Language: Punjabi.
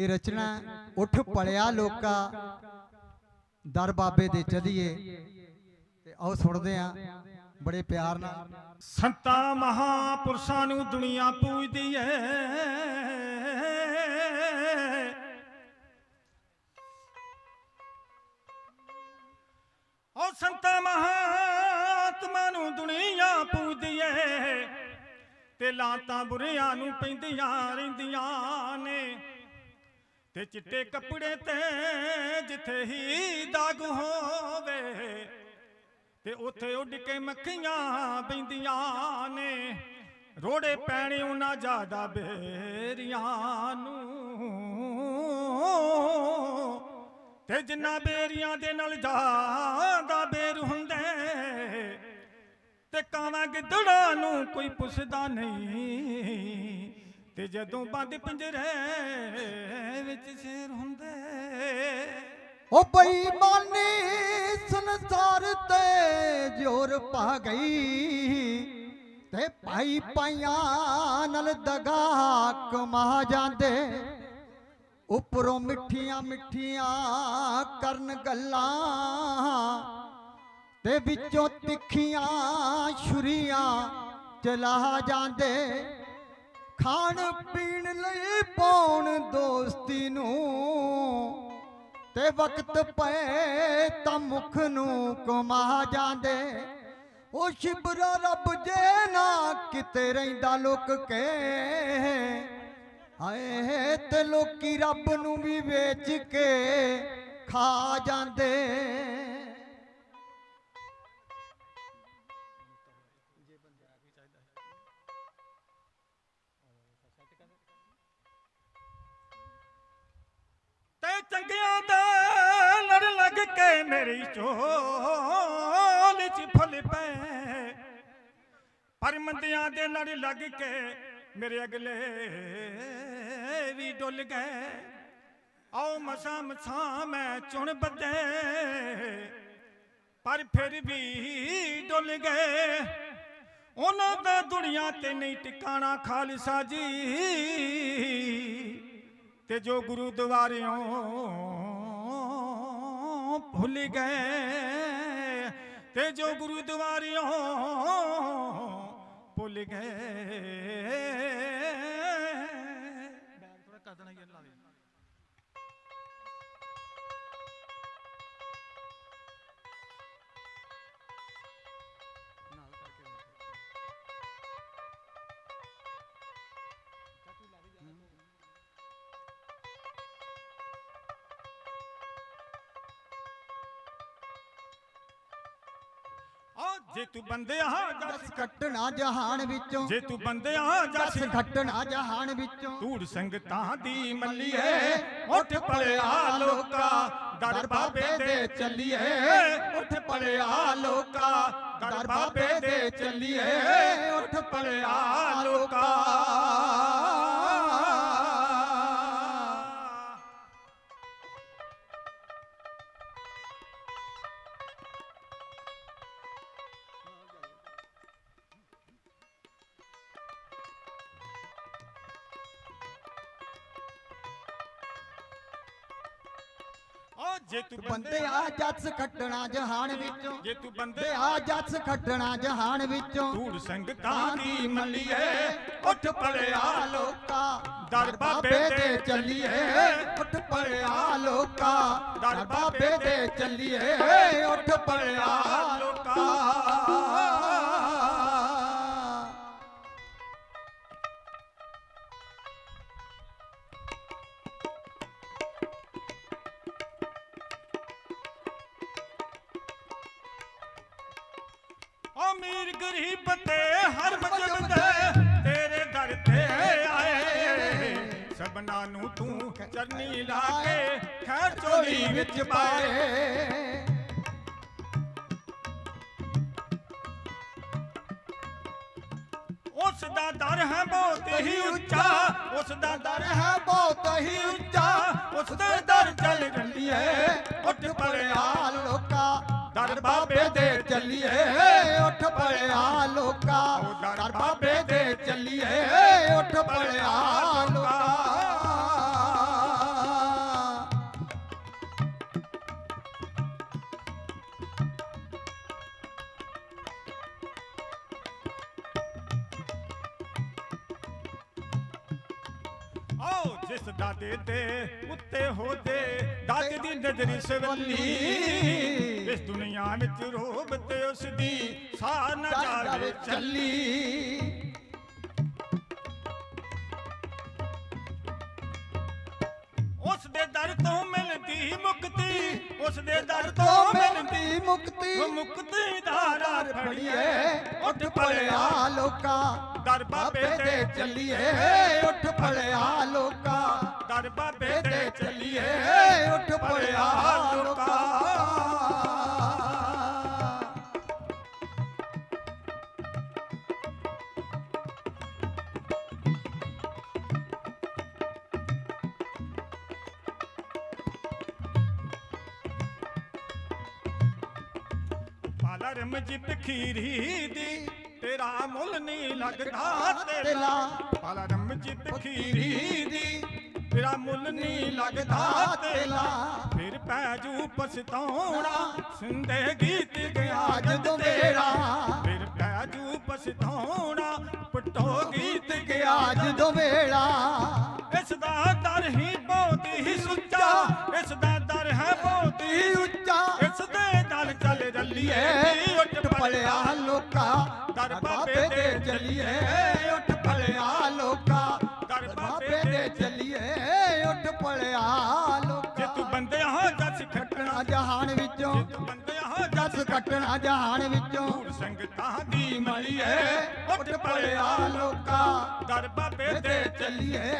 ਇਹ ਰਚਨਾ ਉੱਠ ਪੜਿਆ ਲੋਕਾ, ਦਰ ਬਾਬੇ ਦੇ ਚਲੀਏ ਤੇ ਆਓ ਸੁਣਦੇ ਆ ਬੜੇ ਪਿਆਰ ਨਾਲ। ਸੰਤਾਂ ਮਹਾਪੁਰਸ਼ਾਂ ਨੂੰ ਦੁਨੀਆ ਪੂਜਦੀ ਏ। ਉਹ ਸੰਤਾਂ ਮਹਾਤਮਾ ਨੂੰ ਦੁਨੀਆ ਪੂਜਦੀ ਏ। ਤੇ ਲਾਤਾਂ ਬੁਰਿਆਂ ਨੂੰ ਪੈਂਦੀਆਂ ਰਹਿੰਦੀਆਂ ਨੇ। ਤੇ ਚਿੱਟੇ ਕੱਪੜੇ ਤੇ ਜਿੱਥੇ ਹੀ ਦਾਗ ਹੋਵੇ, ਤੇ ਉੱਥੇ ਉੱਡ ਕੇ ਮੱਖੀਆਂ ਪੈਂਦੀਆਂ ਨੇ। ਰੋੜੇ ਪੈਣੇ ਉਹਨਾਂ ਜ਼ਿਆਦਾ ਬੇਰੀਆਂ ਨੂੰ। ਤੇ ਜਿੰਨਾ ਬੇਰੀਆਂ ਦੇ ਨਾਲ ਜ਼ਿਆਦਾ ਬੇਰ ਹੁੰਦੇ, ਤੇ ਕਾਵਾਂ ਗਿੱਦੜਾਂ ਨੂੰ ਕੋਈ ਪੁੱਛਦਾ ਨਹੀਂ। ਤੇ ਜਦੋਂ ਬੰਦ ਪਿੰਜਰੇ ਵਿੱਚ ਸ਼ੇਰ ਹੁੰਦੇ। ਉਹ ਬੇਈਮਾਨੀ ਸੰਸਾਰ ਤੇ ਜ਼ੋਰ ਪਾ ਗਈ ਤੇ ਭਾਈ ਪਾਈਆਂ ਨਾਲ ਦਗਾ ਕਮਾ ਜਾਂਦੇ। ਉੱਪਰੋਂ ਮਿੱਠੀਆਂ ਮਿੱਠੀਆਂ ਕਰਨ ਗੱਲਾਂ ਤੇ ਵਿੱਚੋਂ ਤਿੱਖੀਆਂ ਛੁਰੀਆਂ ਚਲਾ ਜਾਂਦੇ। ਖਾਣ ਪੀਣ ਲਈ ਪਾਉਣ ਦੋਸਤੀ ਨੂੰ। ਤੇ ਵਕਤ ਪਏ ਤਾਂ ਮੁਖ ਨੂੰ ਕਮਾ ਜਾਂਦੇ। ਉਹ ਸ਼ਿਬਰਾ ਰੱਬ ਜੇ ਨਾ ਕਿਤੇ ਰਹਿੰਦਾ ਲੁਕ ਕੇ। ਹਾਏ ਤੇ ਲੋਕੀ ਰੱਬ ਨੂੰ ਵੀ ਵੇਚ ਕੇ ਖਾ ਜਾਂਦੇ। ਮੇਰੀ ਝੋਲ ਚ ਫੁੱਲ ਪਏ ਪਰਮੰਦਿਆਂ ਦੇ ਨਾਲ ਲੱਗ ਕੇ ਮੇਰੇ ਅਗਲੇ ਵੀ ਡੁੱਲ ਗਏ। ਆਓ ਮਸਾਂ ਮਸਾਂ ਮੈਂ ਚੁਣ ਬੱਦੇ, ਪਰ ਫਿਰ ਵੀ ਡੁੱਲ ਗਏ। ਉਹਨਾਂ ਦਾ ਦੁਨੀਆ ਤੇ ਨਹੀਂ ਟਿਕਾਣਾ ਖਾਲਸਾ ਜੀ। ਤੇ ਜੋ ਗੁਰੂ ਦੁਆਰਿਓਂ ਭੁੱਲ ਗਏ ਤੇ ਜੋ ਗੁਰੂ ਦੁਆਰਿਓਂ ਭੁੱਲ ਗਏ। ਆ ਜੇ ਤੂੰ ਬੰਦਿਆ ਜਸ ਕੱਟਣਾ ਜਹਾਨ ਵਿੱਚੋਂ। ਜੇ ਤੂੰ ਬੰਦਿਆ ਜਸ ਜਸ ਘਟਣਾ ਜਹਾਨ ਵਿੱਚੋਂ। ਧੂੜ ਸੰਗਤਾਂ ਦੀ ਮੱਲੀਏ ਉੱਠ ਪਲਿਆ ਲੋਕਾ ਦਰ ਬਾਬੇ ਦੇ ਚੱਲੀਏ। ਉੱਠ ਪਲਿਆ ਲੋਕਾ ਦਰ ਬਾਬੇ ਦੇ ਚੱਲੀਏ ਉੱਠ ਪਲਿਆ ਲੋਕਾ। ਓ ਜੇ ਤੂੰ ਬੰਦੇ ਆ ਜਸ ਕੱਟਣਾ ਜਹਾਨ ਵਿੱਚੋਂ। ਜੇ ਤੂੰ ਬੰਦੇ ਆ ਜਸ ਕੱਟਣਾ ਜਹਾਨ ਵਿੱਚੋਂ। ਧੂੜ ਸੰਗਤਾਂ ਦੀ ਮੱਲੀਏ ਉੱਠ ਪਲਿਆ ਲੋਕਾ ਦਰ ਬਾਬੇ ਦੇ ਚੱਲੀਏ ਉੱਠ ਪੜਿਆ ਲੋਕਾ ਦਰ ਬਾਬੇ ਦੇ ਚੱਲੀਏ ਉੱਠ ਪੜਿਆ ਲੋਕਾ। ਗਰੀਬ ਤੇ ਹਰ ਮਜਬ ਦੇ ਤੇਰੇ ਦਰ ਤੇ ਆਏ। ਸਭਨਾ ਨੂੰ ਤੂੰ ਚਰਨੀ ਲਾ ਕੇ ਖੈਰ ਚੋਲੀ ਵਿੱਚ ਪਾਏ। ਉਸ ਦਾ ਦਰ ਹੈ ਬਹੁਤ ਹੀ ਉੱਚਾ। ਉਸ ਦਾ ਦਰ ਹੈ ਬਹੁਤ ਹੀ ਉੱਚਾ। ਉਸ ਦੇ ਦਰ ਚੱਲ ਚੱਲੀਏ। ਉੱਠ ਪੜਿਆ ਲੋਕਾ। ਦਰ ਬਾਬੇ ਦੇ ਚੱਲੀਏ। ਪੜਿਆ ਲੋਕਾ ਕਰ ਬਾਬੇ ਦੇ ਚੱਲੀਏ, ਉੱਠ ਪੜਿਆ ਲੋਕਾ। ਜਿਸ ਦਾਦੇ ਤੇ ਉੱਤੇ ਹੋਦੇ ਦਾਦੇ ਦੀ ਨਜ਼ਰੀ ਸਵੱਲੀ ਇਸ ਦੁਨੀਆ ਵਿੱਚ ਰੋਬ ਤੇ ਉਸ ਦੀ ਸਾਹ ਨਾ ਜਾਵੇ ਚੱਲੀ। ਉਸ ਦੇ ਦਰ ਤੋਂ ਮਿਲਦੀ ਮੁਕਤੀ ਉਸ ਦੇ ਦਰ ਤੋਂ ਮਿਲਦੀ ਮੁਕਤੀ। ਉਹ ਮੁਕਤੀ ਦਾ ਦਰ ਫੜੀਏ ਉੱਠ ਪੜਿਆ ਲੋਕਾ। ਦਰ ਬਾਬੇ ਤੇ ਚੱਲੀਏ। ਉੱਠ ਪੜਿਆ ਲੋਕਾ। ਦਰ ਬਾਬੇ ਤੇ ਚੱਲੀਏ। ਪਾਲਾ ਰਮਜੀਤ ਖੀਰੀ ਦੀ ਤੇਰਾ ਮੁੱਲ ਨਹੀਂ ਲੱਗਦਾ ਤੇਰਾ। ਤੇਲਾ ਪਾਲਾ ਰਮਜੀਤ ਖੀਰੀ ਦੀ ਤੇਰਾ ਮੁੱਲ ਨਹੀਂ ਲੱਗਦਾ ਤੇਲਾ ਫਿਰ ਪੈਜੂ ਪਛਤਾਉਣਾ ਸਿੰਦੇ ਗੀਤ ਗਿਆ ਜਦੋਂ ਮੇਰਾ। ਫਿਰ ਪੈਜੂ ਪਛਤਾਉਣਾ ਪਟੋ ਗੀਤ ਗਿਆ ਜਦੋਂ ਵੇਲਾ ਚੱਲ ਰੱਲੀਏ ਏ ਉੱਠ ਪੜਿਆ ਲੋਕਾ। ਦਰ ਬਾਬੇ ਦੇ ਚੱਲੀਏ ਉੱਠ ਪੜਿਆ ਲੋਕਾ। ਦਰ ਬਾਬੇ ਦੇ ਚੱਲੀਏ ਉੱਠ ਪੜਿਆ ਜੇ ਲੋਕਾ ਤੂੰ ਬੰਦੇ ਹਾਂ ਜਸ ਖੱਟਣਾ। ਕੱਟਣਾ ਜਹਾਨ ਵਿੱਚੋਂ ਜੇ ਤੂੰ ਬੰਦੇ ਹਾਂ ਜਸ ਕੱਟਣਾ ਜਹਾਨ ਵਿੱਚੋਂ। ਸੰਗਤਾਂ ਦੀ ਮਲੀਏ। ਉੱਠ ਪੜਿਆ ਲੋਕਾ। ਦਰ ਬਾਬੇ ਦੇ ਚੱਲੀਏ